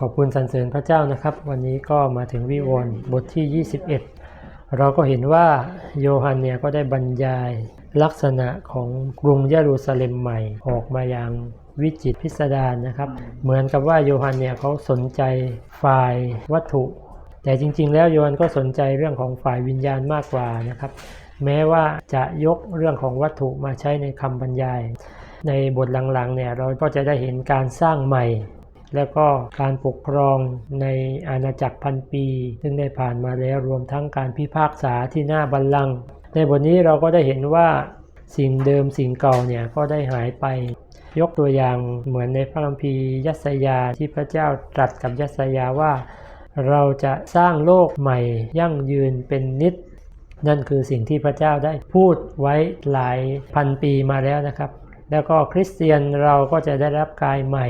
ขอบคุณสรรเสริญพระเจ้านะครับ วันนี้ก็มาถึงวิวรณ์บทที่ 21 เราก็เห็นว่าโยฮันเนี่ยก็ได้บรรยายลักษณะของกรุงเยรูซาเล็มใหม่ออกมาอย่างวิจิตพิสดารนะครับ เหมือนกับว่าโยฮันเนี่ยเขาสนใจฝ่ายวัตถุ แต่จริง ๆ แล้วโยฮันก็สนใจเรื่องของฝ่ายวิญญาณมากกว่านะครับ แม้ว่าจะยกเรื่องของวัตถุมาใช้ในคำบรรยาย ในบทหลังๆเนี่ยเราก็จะได้เห็นการสร้างใหม่ แล้วก็การปกครองในอาณาจักรพันปี ซึ่งได้ผ่านมาแล้วรวมทั้งการพิพากษาที่หน้าบัลลังก์ในบทนี้เราก็ได้เห็นว่าสิ่งเดิมสิ่งเก่าเนี่ยก็ได้หายไป ยกตัวอย่างเหมือนในพระคัมภีร์ยัสยาที่พระเจ้าตรัสกับยัสยาว่า เราจะสร้างโลกใหม่ยั่งยืนเป็นนิจนั่นคือสิ่งที่พระเจ้าได้พูดไว้หลายพันปีมาแล้วนะครับ แล้วก็คริสเตียนเราก็จะได้รับกายใหม่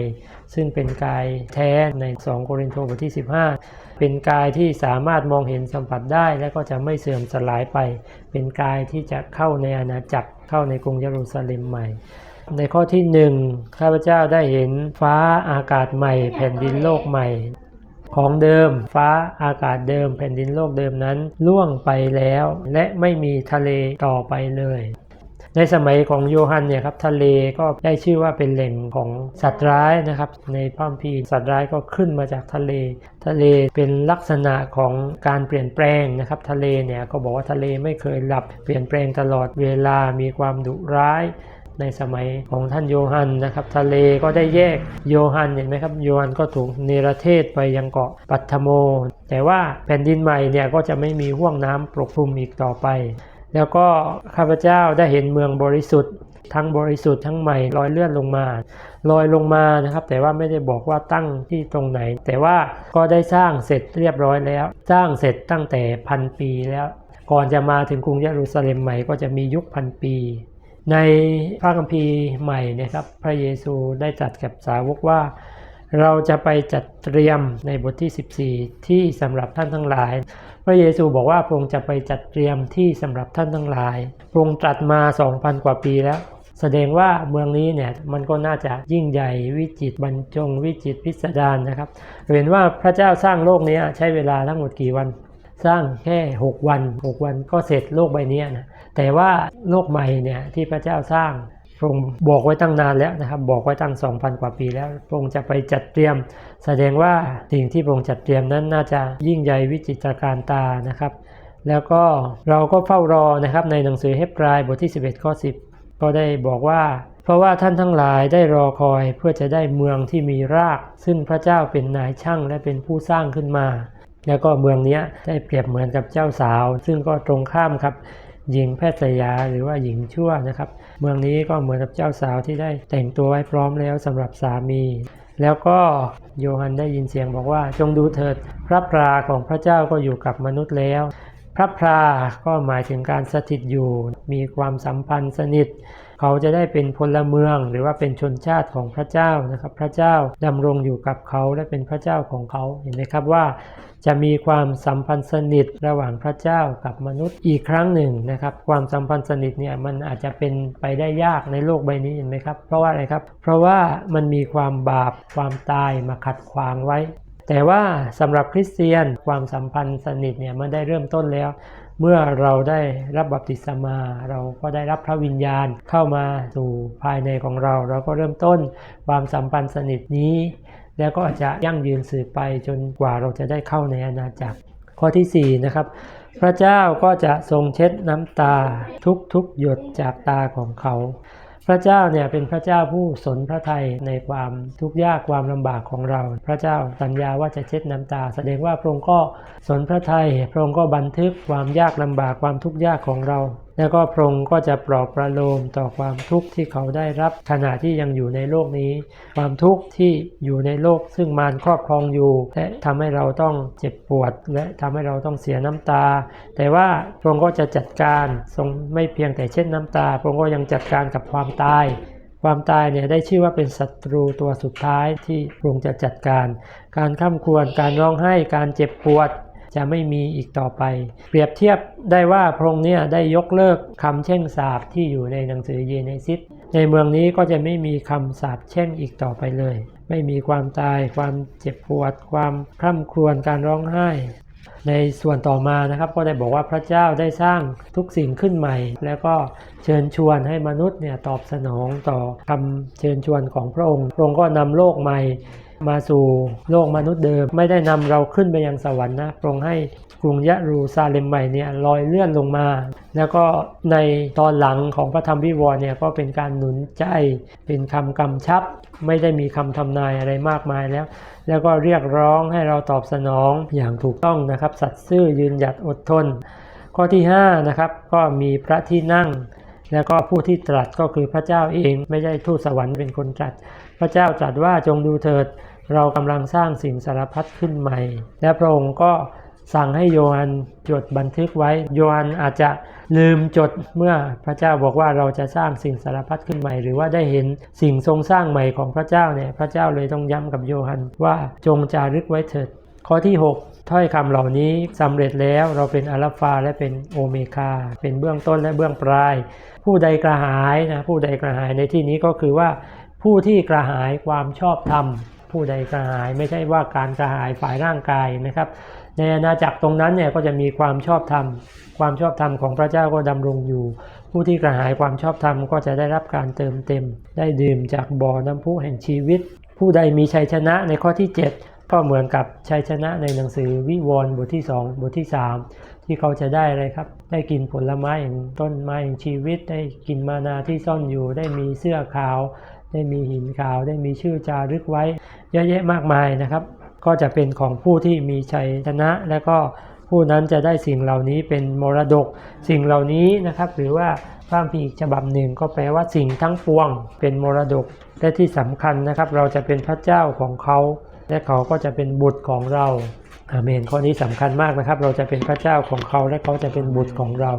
ซึ่งเป็นกายแท้ใน 2 โครินธ์บทที่ 15 เป็นกายที่สามารถมองเห็นสัมผัสได้ และก็จะไม่เสื่อมสลายไป เป็นกายที่จะเข้าในอาณาจักรเข้าในกรุงเยรูซาเล็มใหม่ ในข้อที่หนึ่งข้าพเจ้าได้เห็นฟ้าอากาศใหม่ แผ่นดินโลกใหม่ของเดิมฟ้าอากาศเดิมแผ่นดินโลกเดิมนั้นล่วงไปแล้ว และไม่มีทะเลต่อไปเลย ในสมัยของโยฮันเนี่ยครับทะเลก็ได้ชื่อว่าเป็นแหล่งของสัตว์ร้ายนะครับ ในพระคัมภีสัตว์ร้ายก็ขึ้นมาจากทะเล ทะเลเป็นลักษณะของการเปลี่ยนแปลงนะครับ ทะเลเนี่ยก็บอกว่าทะเลไม่เคยหลับเปลี่ยนแปลงตลอดเวลามีความดุร้ายในสมัยของท่านโยฮันนะครับ ทะเลก็ได้แยกโยฮันเห็นไหมครับโยฮันก็ถูกเนรเทศไปยังเกาะปัทโม แต่ว่าแผ่นดินใหม่เนี่ยก็จะไม่มีห่วงน้ำปกคลุมอีกต่อไป แล้วก็ข้าพเจ้าได้เห็นเมืองบริสุทธิ์ ทั้งบริสุทธิ์ทั้งใหม่ลอยเลื่อนลงมาลอยลงมานะครับ แต่ว่าไม่ได้บอกว่าตั้งที่ตรงไหน แต่ว่าก็ได้สร้างเสร็จเรียบร้อยแล้ว สร้างเสร็จตั้งแต่พันปีแล้ว ก่อนจะมาถึงกรุงเยรูซาเล็มใหม่ก็จะมียุคพันปี ในพระคัมภีร์ใหม่นะครับ พระเยซูได้ตรัสกับสาวกว่า เราจะไปจัดเตรียมในบทที่ 14 ที่สำหรับท่านทั้งหลาย พระเยซูบอกว่าพระองค์จะไปจัดเตรียมที่สำหรับท่านทั้งหลาย พระองค์ตรัสมา 2,000 กว่าปีแล้ว แสดงว่าเมืองนี้เนี่ยมันก็น่าจะยิ่งใหญ่วิจิตรบรรจงวิจิตรพิสดารนะครับ เห็นว่าพระเจ้าสร้างโลกนี้ใช้เวลาทั้งหมดกี่วัน สร้างแค่ 6 วัน 6 วันก็เสร็จโลกใบนี้นะ แต่ว่าโลกใหม่เนี่ยที่พระเจ้าสร้าง พระองค์บอกไว้ตั้งนานแล้วนะครับ บอกไว้ตั้ง 2,000 กว่าปีแล้วพระองค์จะไปจัดเตรียม แสดงว่าสิ่งที่พระองค์จัดเตรียมนั้นน่าจะยิ่งใหญ่วิจิตรการตานะครับ แล้วก็เราก็เฝ้ารอนะครับในหนังสือเฮบรายบทที่ 11 ข้อ 10 ก็ได้บอกว่า เพราะว่าท่านทั้งหลายได้รอคอยเพื่อจะได้เมืองที่มีราก ซึ่งพระเจ้าเป็นนายช่างและเป็นผู้สร้างขึ้นมา แล้วก็เมืองนี้ได้เปรียบเหมือนกับเจ้าสาว ซึ่งก็ตรงข้ามครับหญิงแพทย์ยาหรือว่าหญิงชั่วนะครับ เมืองนี้ก็เหมือนกับเจ้าสาวที่ได้แต่งตัวไว้พร้อมแล้วสำหรับสามี แล้วก็โยฮันได้ยินเสียงบอกว่าจงดูเถิดพระปราของพระเจ้าก็อยู่กับมนุษย์แล้ว พระพราก็หมายถึงการสถิตอยู่ มีความสัมพันธ์สนิท เขาจะได้เป็นพลเมือง หรือว่าเป็นชนชาติของพระเจ้านะครับ พระเจ้าดำรงอยู่กับเขาและเป็นพระเจ้าของเขาเห็นไหมครับว่า จะมีความสัมพันธ์สนิทระหว่างพระเจ้ากับมนุษย์อีกครั้งหนึ่งนะครับ ความสัมพันธ์สนิทเนี่ยมันอาจจะเป็นไปได้ยากในโลกใบนี้เห็นไหมครับเพราะว่าอะไรครับ เพราะว่ามันมีความบาปความตายมาขัดขวางไว้ แต่ว่าสำหรับคริสเตียนความสัมพันธ์สนิทเนี่ยมันได้เริ่มต้นแล้ว เมื่อเราได้รับบัพติศมา เราก็ได้รับพระวิญญาณเข้ามาสู่ภายในของเรา เราก็เริ่มต้นความสัมพันธ์สนิทนี้ แล้วก็จะยั่งยืนสืบไปจนกว่าเราจะได้เข้าในอาณาจักร ข้อที่4นะครับพระเจ้าก็จะทรงเช็ดน้ำตาทุกๆหยดจากตาของเขา พระเจ้าเนี่ยเป็นพระเจ้าผู้สนพระทัยในความทุกข์ยากความลำบากของเรา พระเจ้าสัญญาว่าจะเช็ดน้ำตา แสดงว่าพระองค์ก็สนพระทัยพระองค์ก็บันทึกความยากลำบากความทุกข์ยากของเรา แล้วก็พระองค์ก็จะปลอบประโลมต่อความทุกข์ที่เขาได้รับขณะที่ยังอยู่ในโลกนี้ ความทุกข์ที่อยู่ในโลกซึ่งมารครอบครองอยู่ และทำให้เราต้องเจ็บปวด และทำให้เราต้องเสียน้ำตา แต่ว่าพระองค์ก็จะจัดการทรงไม่เพียงแต่เช็ดน้ำตาพระองค์ก็ยังจัดการกับความตาย ความตายเนี่ยได้ชื่อว่าเป็นศัตรูตัวสุดท้ายที่พระองค์จะจัดการ การข้ามควรการร้องไห้การเจ็บปวด จะไม่มีอีกต่อไป เปรียบเทียบได้ว่าพระองค์เนี่ยได้ยกเลิกคำแช่งสาปที่อยู่ในหนังสือเยเนซิสในเมืองนี้ก็จะไม่มีคำสาปแช่งอีกต่อไปเลย ไม่มีความตาย ความเจ็บปวด ความคร่ำครวญการร้องไห้ ในส่วนต่อมานะครับก็ได้บอกว่าพระเจ้าได้สร้างทุกสิ่งขึ้นใหม่ แล้วก็เชิญชวนให้มนุษย์เนี่ยตอบสนองต่อคำเชิญชวนของพระองค์พระองค์ก็นำโลกใหม่ มาสู่โลกมนุษย์เดิม ไม่ได้นำเราขึ้นไปยังสวรรค์นะพรงให้กรุงยะรูซาเล็มใหม่เนี่ยลอยเลื่อนลงมา แล้วก็ในตอนหลังของพระธรรมวิวรณ์เนี่ยก็เป็นการหนุนใจเป็นคำกำชับ ไม่ได้มีคำทำนายอะไรมากมายแล้ว แล้วก็เรียกร้องให้เราตอบสนองอย่างถูกต้องนะครับ สัตย์ซื่อยืนหยัดอดทน ข้อที่5นะครับก็มีพระที่นั่ง แล้วก็ผู้ที่ตรัสก็คือพระเจ้าเองไม่ใช่ทูตสวรรค์เป็นคนตรัส พระเจ้าตรัสว่าจงดูเถิด เรากำลังสร้างสิ่งสารพัดขึ้นใหม่ และพระองค์ก็สั่งให้โยฮันจดบันทึกไว้ โยฮันอาจจะลืมจดเมื่อพระเจ้าบอกว่าเราจะสร้างสิ่งสารพัดขึ้นใหม่ หรือว่าได้เห็นสิ่งทรงสร้างใหม่ของพระเจ้าเนี่ยพระเจ้าเลยต้องย้ำกับโยฮันว่าจงจารึกไว้เถิด ข้อที่ 6 ถ้อยคำเหล่านี้สำเร็จแล้วเราเป็นอัลฟาและเป็นโอเมกาเป็นเบื้องต้นและเบื้องปลาย ผู้ใดกระหายนะผู้ใดกระหายในที่นี้ก็คือว่า ผู้ที่กระหายความชอบธรรมผู้ใดกระหายไม่ใช่ว่าการกระหายฝ่ายร่างกายนะครับในอาณาจักรตรงนั้นเนี่ยก็จะมีความชอบธรรม ความชอบธรรมของพระเจ้าก็ดำรงอยู่ ผู้ที่กระหายความชอบธรรมก็จะได้รับการเติมเต็ม ได้ดื่มจากบ่อน้ำพุแห่งชีวิต ผู้ใดมีชัยชนะในข้อที่ 7 ก็เหมือนกับชัยชนะในหนังสือวิวรณ์บทที่ 2 บทที่ 3 ที่เขาจะได้อะไรครับ ได้กินผลไม้อย่างต้นไม้แห่งชีวิต ได้กินมานาที่ซ่อนอยู่ ได้มีเสื้อขาว ได้มีหินขาว ได้มีชื่อจารึกไว้ เยอะแยะมากมายนะครับ ก็จะเป็นของผู้ที่มีชัยชนะ และก็ผู้นั้นจะได้สิ่งเหล่านี้เป็นมรดก สิ่งเหล่านี้นะครับ หรือว่าพระคัมภีอีกฉบับหนึ่งก็แปลว่าสิ่งทั้งปวง เป็นมรดก และที่สำคัญนะครับ เราจะเป็นพระเจ้าของเขา และเขาก็จะเป็นบุตรของเรา อาเมนข้อนี้สำคัญมากนะครับ เราจะเป็นพระเจ้าของเขาและเขาจะเป็นบุตรของเรา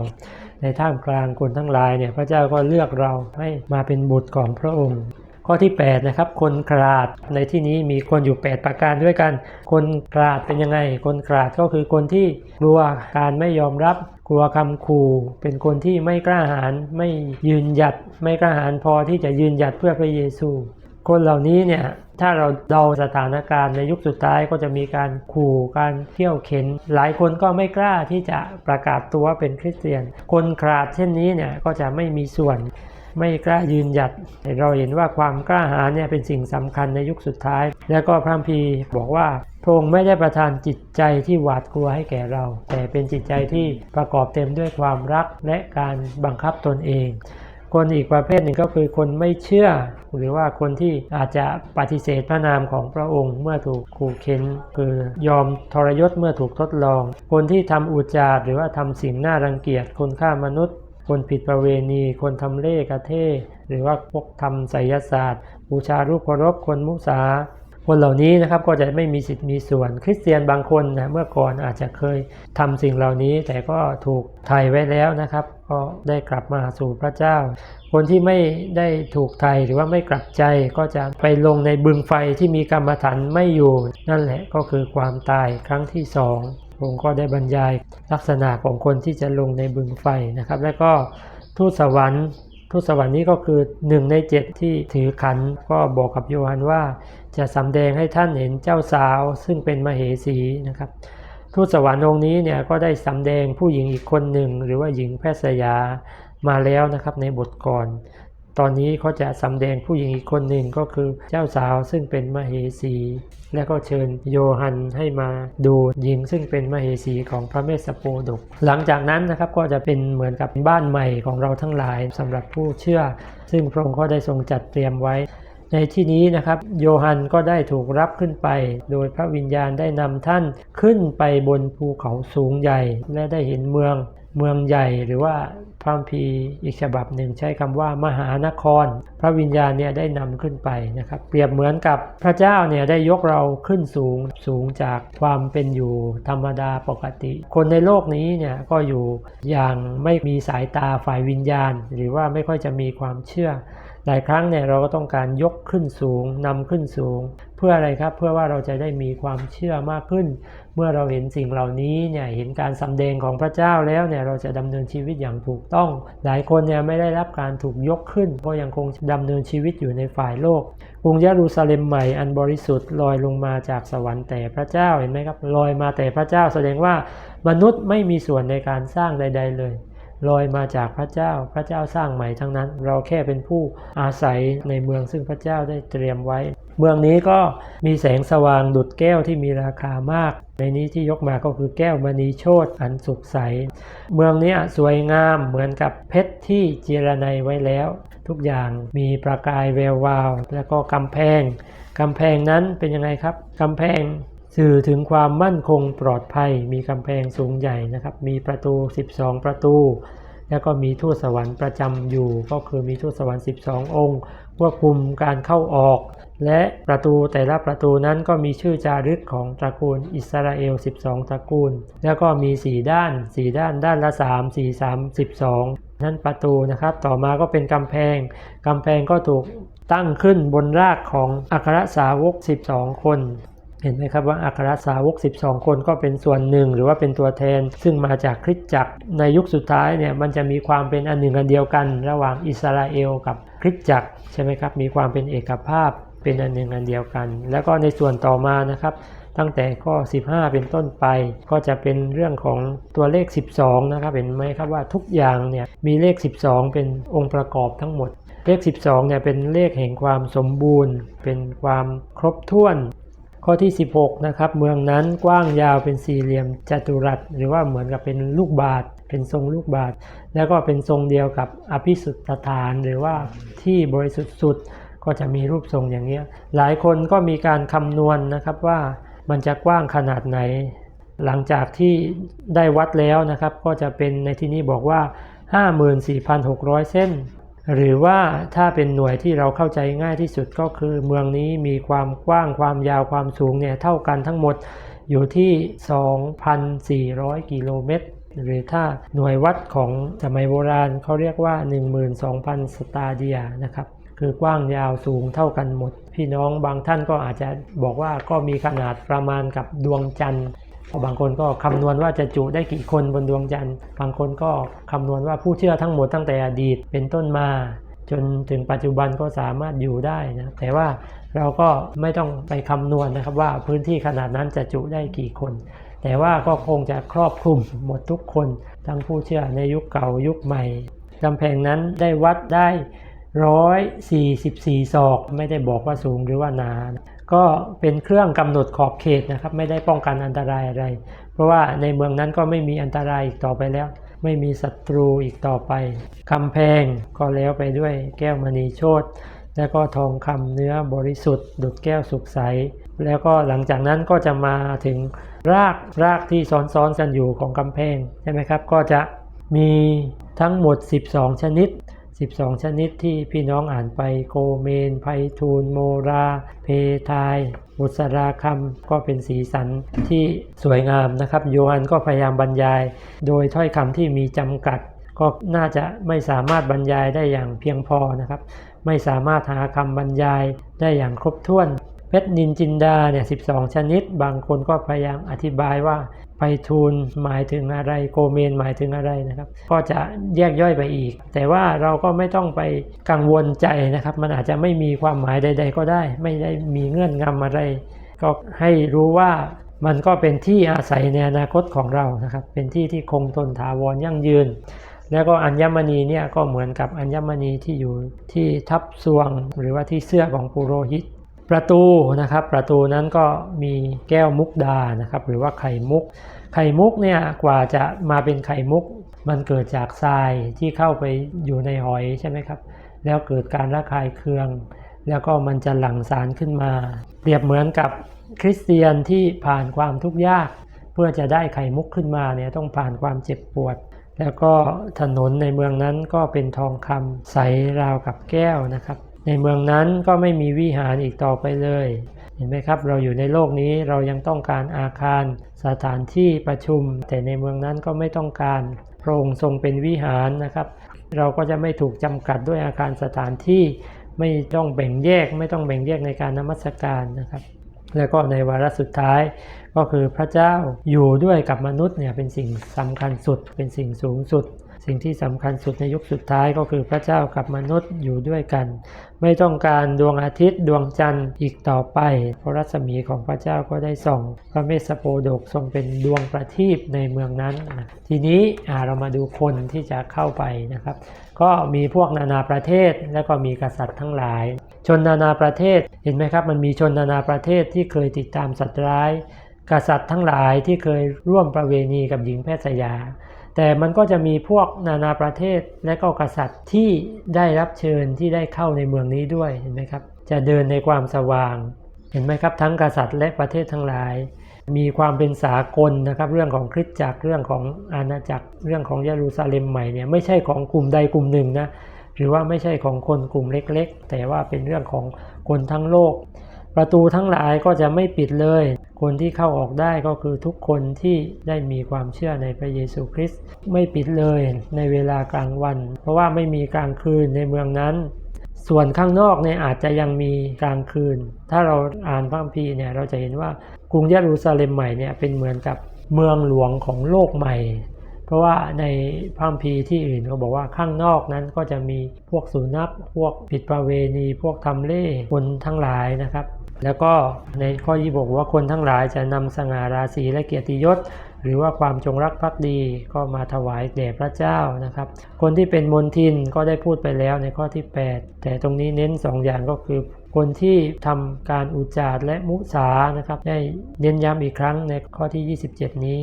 ในท่ามกลางคนทั้งหลายเนี่ยพระเจ้าก็เลือกเราให้มาเป็นบุตรของพระองค์ ข้อที่8นะครับคนกราดในที่นี้มีคนอยู่ 8 ประการด้วยกัน คนกราดเป็นยังไง คนกราดก็คือคนที่กลัวการไม่ยอมรับกลัวคำขู่เป็นคนที่ไม่กล้าหาญไม่ยืนหยัด ไม่กล้าหาญพอที่จะยืนหยัดเพื่อพระเยซู คนเหล่านี้เนี่ยถ้าเราเดาสถานการณ์ในยุคสุดท้ายก็จะมีการขู่การเที่ยวเข็น หลายคนก็ไม่กล้าที่จะประกาศตัวเป็นคริสเตียน คนกราดเช่นนี้เนี่ยก็จะไม่มีส่วนไม่กล้ายืนหยัด เราเห็นว่าความกล้าหาญเนี่ยเป็นสิ่งสำคัญในยุคสุดท้าย แล้วก็พระคัมภีบอกว่าพระองค์ไม่ได้ประทานจิตใจที่หวาดกลัวให้แก่เรา แต่เป็นจิตใจที่ประกอบเต็มด้วยความรักและการบังคับตนเอง คนอีกประเภทหนึ่งก็คือคนไม่เชื่อ หรือว่าคนที่อาจจะปฏิเสธพระนามของพระองค์เมื่อถูกขู่เข็นคือยอมทรยศเมื่อถูกทดลอง คนที่ทำอุจาร์หรือว่าทำสิ่งน่ารังเกียจคนฆ่ามนุษย์ คนผิดประเวณี คนทำเล่กระเทหรือว่าพวกทำไสยศาสตร์ บูชารูปเคารพคนมุสา คนเหล่านี้นะครับก็จะไม่มีสิทธิ์มีส่วน คริสเตียนบางคนนะเมื่อก่อนอาจจะเคยทำสิ่งเหล่านี้ แต่ก็ถูกไถ่ไว้แล้วนะครับ ก็ได้กลับมาสู่พระเจ้า คนที่ไม่ได้ถูกไถ่หรือว่าไม่กลับใจก็จะไปลงในบึงไฟที่มีกรรมฐานไม่อยู่ นั่นแหละก็คือความตายครั้งที่สองผมก็ได้บรรยายลักษณะของคนที่จะลงในบึงไฟนะครับ แล้วก็ทูตสวรรค์ ทูตสวรรค์นี้ก็คือหนึ่งในเจ็ดที่ถือขันก็บอกกับโยฮันว่า จะสำแดงให้ท่านเห็นเจ้าสาวซึ่งเป็นมเหสีนะครับทูตสวรรค์องค์นี้เนี่ยก็ได้สำแดงผู้หญิงอีกคนหนึ่ง หรือว่าหญิงแพทย์สยามาแล้วนะครับในบทก่อน ตอนนี้เขาจะสำแดงผู้หญิงอีกคนหนึ่งก็คือเจ้าสาวซึ่งเป็นมเหสี และก็เชิญโยฮันให้มาดูหญิงซึ่งเป็นมเหสีของพระเมสสโปดก หลังจากนั้นนะครับก็จะเป็นเหมือนกับบ้านใหม่ของเราทั้งหลายสำหรับผู้เชื่อ ซึ่งพระองค์ก็ได้ทรงจัดเตรียมไว้ในที่นี้นะครับโยฮันก็ได้ถูกรับขึ้นไป โดยพระวิญญาณได้นำท่านขึ้นไปบนภูเขาสูงใหญ่ และได้เห็นเมืองเมืองใหญ่หรือว่า ระคัมภีร์อีกฉบับหนึ่งใช้คำว่ามหานคร พระวิญญาณเนี่ยได้นำขึ้นไปนะครับ เปรียบเหมือนกับพระเจ้าเนี่ยได้ยกเราขึ้นสูงสูงจากความเป็นอยู่ธรรมดาปกติ คนในโลกนี้เนี่ยก็อยู่อย่างไม่มีสายตาฝ่ายวิญญาณ หรือว่าไม่ค่อยจะมีความเชื่อ หลายครั้งเนี่ยเราก็ต้องการยกขึ้นสูงนำขึ้นสูง เพื่ออะไรครับเพื่อว่าเราจะได้มีความเชื่อมากขึ้น เมื่อเราเห็นสิ่งเหล่านี้เนี่ยเห็นการสำแดงของพระเจ้าแล้วเนี่ยเราจะดำเนินชีวิตอย่างถูกต้อง หลายคนเนี่ยไม่ได้รับการถูกยกขึ้น เพราะยังคงดำเนินชีวิตอยู่ในฝ่ายโลกกรุงเยรูซาเล็มใหม่อันบริสุทธิ์ลอยลงมาจากสวรรค์แต่พระเจ้าเห็นไหมครับลอยมาแต่พระเจ้าแสดงว่ามนุษย์ไม่มีส่วนในการสร้างใด ๆ เลย ลอยมาจากพระเจ้า พระเจ้าสร้างใหม่ทั้งนั้น เราแค่เป็นผู้อาศัยในเมืองซึ่งพระเจ้าได้เตรียมไว้ เมืองนี้ก็มีแสงสว่างดุดแก้วที่มีราคามาก ในนี้ที่ยกมาก็คือแก้วมณีโชตอันสุขใส เมืองนี้สวยงามเหมือนกับเพชรที่เจรไนไว้แล้ว ทุกอย่างมีประกายแวววาว แล้วก็กำแพงกำแพงนั้นเป็นยังไงครับกำแพง สื่อถึงความมั่นคงปลอดภัย มีกำแพงสูงใหญ่นะครับ มีประตู 12 ประตู แล้วก็มีทูตสวรรค์ประจำอยู่ ก็คือมีทูตสวรรค์ 12 องค์ควบคุมการเข้าออก และประตูแต่ละประตูนั้นก็มีชื่อจารึกของตระกูลอิสราเอล 12 ตระกูล แล้วก็มี 4 ด้าน 4 ด้าน ด้านละ 3 4 3 12 นั่นประตูนะครับ ต่อมาก็เป็นกำแพง กำแพงก็ถูกตั้งขึ้นบนรากของอัครสาวก 12 คน เห็นไหมครับว่าอัครสาวก 12 คนก็เป็นส่วนหนึ่ง หรือว่าเป็นตัวแทน ซึ่งมาจากคริสตจักรในยุคสุดท้ายเนี่ยมันจะมีความเป็นอันหนึ่งอันเดียวกัน ระหว่างอิสราเอลกับคริสตจักรใช่ไหมครับมีความเป็นเอกภาพเป็นอันหนึ่งอันเดียวกัน แล้วก็ในส่วนต่อมานะครับตั้งแต่ข้อ 15 เป็นต้นไป ก็จะเป็นเรื่องของตัวเลข 12 นะครับ เห็นไหมครับว่าทุกอย่างเนี่ยมีเลข 12 เป็นองค์ประกอบทั้งหมด เลข 12 เนี่ยเป็นเลขแห่งความสมบูรณ์ เป็นความครบถ้วน ข้อที่ 16นะครับเมืองนั้นกว้างยาวเป็นสี่เหลี่ยมจัตุรัส หรือว่าเหมือนกับเป็นลูกบาศก์เป็นทรงลูกบาศก์แล้วก็เป็นทรงเดียวกับอภิสุทธฐาน หรือว่าที่บริสุทธิ์สุดก็จะมีรูปทรงอย่างนี้หลายคนก็มีการคำนวณนนะครับว่ามันจะกว้างขนาดไหน หลังจากที่ได้วัดแล้วนะครับ ก็จะเป็นในที่นี้บอกว่า 54,600 เส้น หรือว่าถ้าเป็นหน่วยที่เราเข้าใจง่ายที่สุดก็คือ เมืองนี้มีความกว้างความยาวความสูงเนี่ยเท่ากันทั้งหมดอยู่ที่ 2,400 กิโลเมตร หรือถ้าหน่วยวัดของสมัยโบราณเขาเรียกว่า 12,000 สตาเดียนะครับคือกว้างยาวสูงเท่ากันหมด พี่น้องบางท่านก็อาจจะบอกว่าก็มีขนาดประมาณกับดวงจันทร์ บางคนก็คำนวณว่าจะจุได้กี่คนบนดวงจันทร์ บางคนก็คำนวณว่าผู้เชื่อทั้งหมดตั้งแต่อดีตเป็นต้นมา จนถึงปัจจุบันก็สามารถอยู่ได้นะแต่ว่าเราก็ไม่ต้องไปคำนวณนะครับว่าพื้นที่ขนาดนั้นจะจุได้กี่คน แต่ว่าก็คงจะครอบคลุมหมดทุกคน ทั้งผู้เชื่อในยุคเก่ายุคใหม่กำแพงนั้นได้วัดได้ 144 ศอก ไม่ได้บอกว่าสูงหรือว่าหนา ก็เป็นเครื่องกำหนดขอบเขตนะครับ ไม่ได้ป้องกันอันตรายอะไร เพราะว่าในเมืองนั้นก็ไม่มีอันตรายอีกต่อไปแล้ว ไม่มีศัตรูอีกต่อไปกำแพงก็แล้วไปด้วยแก้วมณีโชตแล้วก็ทองคำเนื้อบริสุทธิ์ ดุจแก้วสุกใส แล้วก็หลังจากนั้นก็จะมาถึงรากรากที่ซ้อนๆกันอยู่ของกำแพงใช่ไหมครับ ก็จะมีทั้งหมด 12 ชนิด 12 ชนิดที่พี่น้องอ่านไปโกเมนไพทูลโมรา เพทายบุษราคำก็เป็นสีสันที่สวยงามนะครับ โยฮันก็พยายามบรรยาย โดยถ้อยคำที่มีจำกัด ก็น่าจะไม่สามารถบรรยายได้อย่างเพียงพอนะครับ ไม่สามารถหาคำบรรยายได้อย่างครบถ้วนเพชรนินจินดาเนี่ย12 ชนิด บางคนก็พยายามอธิบายว่า ไพทูลหมายถึงอะไรโกเมนหมายถึงอะไรนะครับ ก็จะแยกย่อยไปอีก แต่ว่าเราก็ไม่ต้องไปกังวลใจนะครับ มันอาจจะไม่มีความหมายใด ๆ ก็ได้ ไม่ได้มีเงื่อนงำอะไร ก็ให้รู้ว่ามันก็เป็นที่อาศัยในอนาคตของเรานะครับ เป็นที่ที่คงทนถาวรยั่งยืน แล้วก็อัญมณีเนี่ยก็เหมือนกับอัญมณีที่อยู่ที่ทับซวง หรือว่าที่เสื้อของปุโรหิต ประตูนะครับประตูนั้นก็มีแก้วมุกดานะครับหรือว่าไข่มุก ไข่มุกเนี่ยกว่าจะมาเป็นไข่มุก มันเกิดจากทรายที่เข้าไปอยู่ในหอยใช่ไหมครับ แล้วเกิดการระคายเคือง แล้วก็มันจะหลั่งสารขึ้นมา เปรียบเหมือนกับคริสเตียนที่ผ่านความทุกข์ยาก เพื่อจะได้ไข่มุกขึ้นมาเนี่ยต้องผ่านความเจ็บปวด แล้วก็ถนนในเมืองนั้นก็เป็นทองคำใสราวกับแก้วนะครับ ในเมืองนั้นก็ไม่มีวิหารอีกต่อไปเลย เห็นไหมครับ เราอยู่ในโลกนี้เรายังต้องการอาคารสถานที่ประชุม แต่ในเมืองนั้นก็ไม่ต้องการพระองค์ทรงเป็นวิหารนะครับ เราก็จะไม่ถูกจำกัดด้วยอาคารสถานที่ไม่ต้องแบ่งแยก ไม่ต้องแบ่งแยกในการนมัสการนะครับ แล้วก็ในวาระสุดท้ายก็คือพระเจ้าอยู่ด้วยกับมนุษย์เนี่ยเป็นสิ่งสำคัญสุดเป็นสิ่งสูงสุด สิ่งที่สำคัญสุดในยุคสุดท้ายก็คือพระเจ้ากับมนุษย์อยู่ด้วยกัน ไม่ต้องการดวงอาทิตย์ดวงจันทร์อีกต่อไป เพราะรัศมีของพระเจ้าก็ได้ส่อง พระเมสสโปโดกทรงเป็นดวงประทีปในเมืองนั้น ทีนี้เรามาดูคนที่จะเข้าไปนะครับ ก็มีพวกนานาประเทศแล้วก็มีกษัตริย์ทั้งหลาย ชนนานาประเทศเห็นไหมครับ มันมีชนนานาประเทศที่เคยติดตามสัตว์ร้าย กษัตริย์ทั้งหลายที่เคยร่วมประเวณีกับหญิงแพทย์สยา แต่มันก็จะมีพวกนานาประเทศและก็กษัตริย์ที่ได้รับเชิญที่ได้เข้าในเมืองนี้ด้วยเห็นไหมครับ จะเดินในความสว่าง เห็นไหมครับ ทั้งกษัตริย์และประเทศทั้งหลาย มีความเป็นสากลนะครับ เรื่องของคริสตจักรเรื่องของอาณาจักร เรื่องของเยรูซาเล็มใหม่เนี่ยไม่ใช่ของกลุ่มใดกลุ่มหนึ่งนะหรือว่าไม่ใช่ของคนกลุ่มเล็ก ๆ แต่ว่าเป็นเรื่องของคนทั้งโลก ประตูทั้งหลายก็จะไม่ปิดเลย คนที่เข้าออกได้ก็คือทุกคนที่ได้มีความเชื่อในพระเยซูคริสต์ไม่ปิดเลยในเวลากลางวัน เพราะว่าไม่มีกลางคืนในเมืองนั้น ส่วนข้างนอกเนี่ยอาจจะยังมีกลางคืน ถ้าเราอ่านพระคัมภีร์เนี่ยเราจะเห็นว่ากรุงเยรูซาเล็มใหม่เนี่ยเป็นเหมือนกับเมืองหลวงของโลกใหม่ เพราะว่าในพระคัมภีร์ที่อื่นเขาบอกว่าข้างนอกนั้นก็จะมีพวกสุนัขพวกผิดประเวณี พวกทำเล่คนทั้งหลายนะครับ แล้วก็ในข้อยี่บอกว่าคนทั้งหลายจะนำสง่าราศีและเกียรติยศ หรือว่าความจงรักภักดีก็มาถวายแด่พระเจ้านะครับ คนที่เป็นมนทินก็ได้พูดไปแล้วในข้อที่ 8 แต่ตรงนี้เน้น 2 อย่างก็คือคนที่ทำการอุจารและมุสานะครับได้เน้นย้ำอีกครั้งในข้อที่ 27 นี้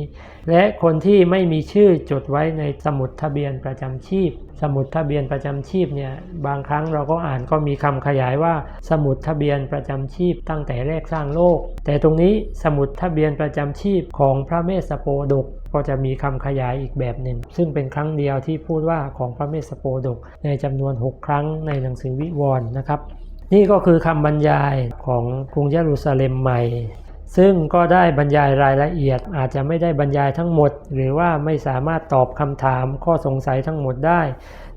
และคนที่ไม่มีชื่อจดไว้ในสมุดทะเบียนประจำชีพ สมุดทะเบียนประจำชีพเนี่ยบางครั้งเราก็อ่านก็มีคำขยายว่า สมุดทะเบียนประจำชีพตั้งแต่แรกสร้างโลก แต่ตรงนี้สมุดทะเบียนประจำชีพของพระเมสสโปดก ก็จะมีคำขยายอีกแบบหนึ่ง ซึ่งเป็นครั้งเดียวที่พูดว่าของพระเมสสโปดก ในจำนวน 6 ครั้งในหนังสือวิวรณ์นะครับ นี่ก็คือคำบรรยายของกรุงเยรูซาเล็มใหม่ ซึ่งก็ได้บรรยายรายละเอียดอาจจะไม่ได้บรรยายทั้งหมด หรือว่าไม่สามารถตอบคำถามข้อสงสัยทั้งหมดได้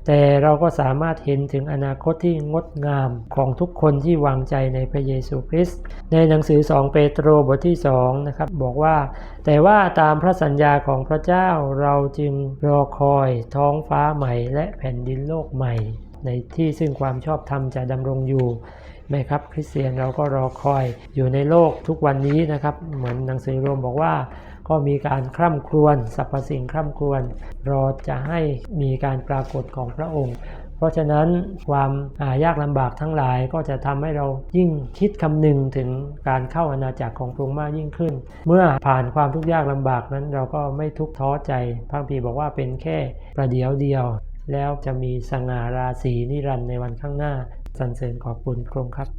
แต่เราก็สามารถเห็นถึงอนาคตที่งดงามของทุกคนที่วางใจในพระเยซูคริสต์ในหนังสือ 2 เปโตรบทที่2นะครับบอกว่า แต่ว่าตามพระสัญญาของพระเจ้าเราจึงรอคอยท้องฟ้าใหม่ และแผ่นดินโลกใหม่ ในที่ซึ่งความชอบธรรมจะดำรงอยู่ ไหมครับคริสเตียนเราก็รอคอยอยู่ในโลกทุกวันนี้นะครับ เหมือนหนังสือโรมบอกว่า ก็มีการคร่ำครวญสรรพสิ่งคร่ำครวญรอจะให้มีการปรากฏของพระองค์เพราะฉะนั้นความยากลำบากทั้งหลายก็จะทำให้เรายิ่งคิดคำนึงถึงการเข้าอาณาจักรของพระองค์มากยิ่งขึ้น เมื่อผ่านความทุกข์ยากลำบากนั้นเราก็ไม่ทุกท้อใจพระคัมภีบอกว่าเป็นแค่ประเดียวเดียว แล้วจะมีสง่าราศีนิรันดร์ในวันข้างหน้า สรรเสริญขอบคุณพระองค์ครับ